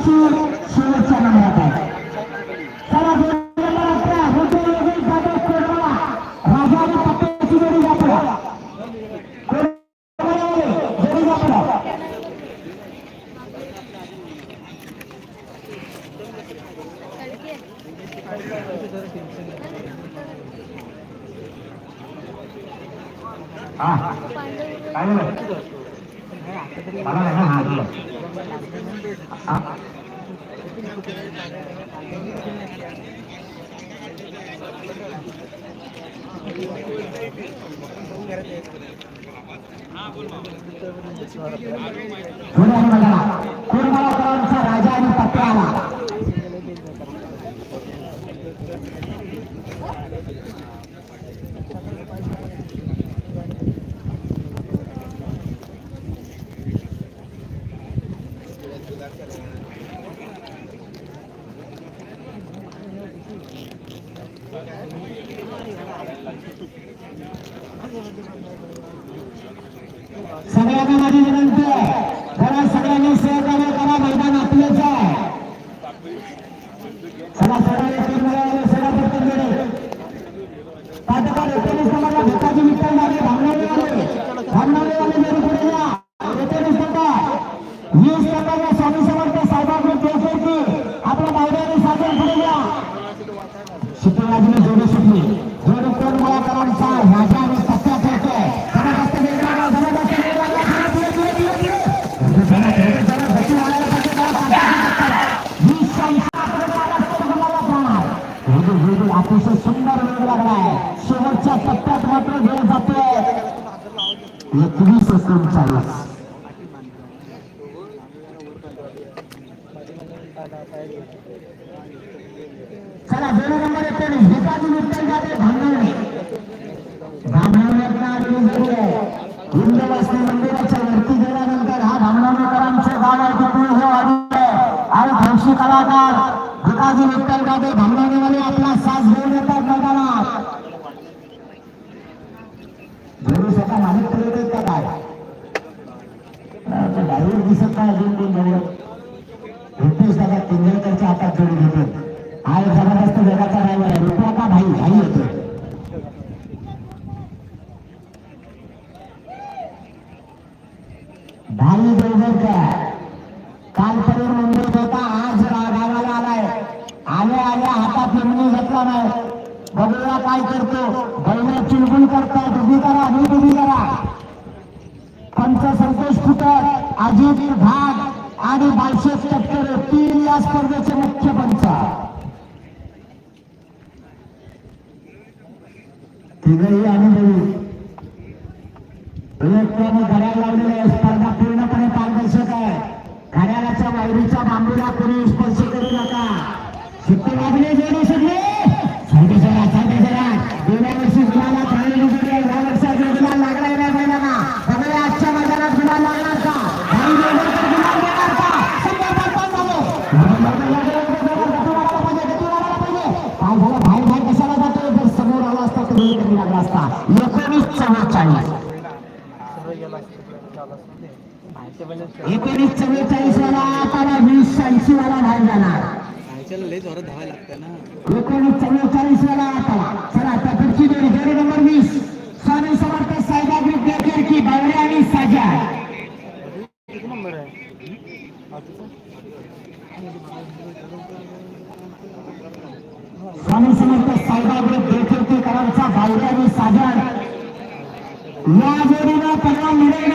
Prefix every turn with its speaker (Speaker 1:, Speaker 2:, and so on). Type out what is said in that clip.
Speaker 1: ऐंशी शेवटच्या नंबरात आहे चला दोन मला नाही ना हा दिलं राजा आणि पत्र आला सगळ्यांना माझी विनंती आहे. सगळ्यांनी सहकार्य करा मैदान आपलेच मिळाले सगळ्या पटकन पाठोपाठ एकोणीस नंबरला भिकाजी विठ्ठल मागे धामणारेवाले धामणारेवाले मेरू पुढे या. एकोणीस नंबर. वीस नंबरला स्वामी समर्थ मागच्या सप्त्यात मात्र वेळ जातो एकवीस एकोणचाळीस चला दोन नंबर एकोणीस विकास नुकसान झाले भांडवणे भांडवण्यात आलेली झाली आहे हिंदवासनी मंदिराच्या वरती गेल्यानंतर हा भांडवणेकरांचे गाव आहे तिथे हे वाढले आणि हौशी कलाकार विकास नुकसान झाले भांडवणेवाले आपला साथ घेऊन येतात मैदानात स्वतः मालिक करत आहेत का काय? ड्रायव्हर दिसत नाही अजून कोण म्हणजे. जवळ रितेश दादा किंजळकरच्या हातात जोडी घेतो हा एक जबरदस्त वेगाचा ड्रायव्हर आहे. रुपया का भाई? भाई येतो भाई देवघरकर कालपर्यंत मुंबईत होता आज गावाला आलाय. आल्या आल्या हातात निर्णय घेतला नाही. बघूया काय करतो? बैला चिलबुल करतात उभी करा नीट उभी करा. पंच संतोष फुटर अजित भाग आणि बालशेष तटकरे तीन या स्पर्धेचे मुख्य पंच तिघही अनुभवी. प्रयत्नाने घड्याळ लावलेले असतात आला असता. असता एकोणीस चव्वेचाळीस. एकोणीस चव्वेचाळीस वाला आता वीस ऐंशी वाला भाई जाणार.
Speaker 2: लागतं ना
Speaker 1: एकोणीस चव्वेचाळीस वाला आता. चला आता पुढची जोडी. जोडी नंबर वीस. स्वामी समर्थ साईबाब विद्यार्थी की बावरे आणि साजा
Speaker 2: नंबर आहे
Speaker 1: स्वामी समर्थ साईबाब विद्यार्थीकरांचा बावरे आणि साजा या जोडीला त्यांना मिळेल.